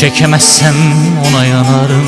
Çekemezsen ona yanarım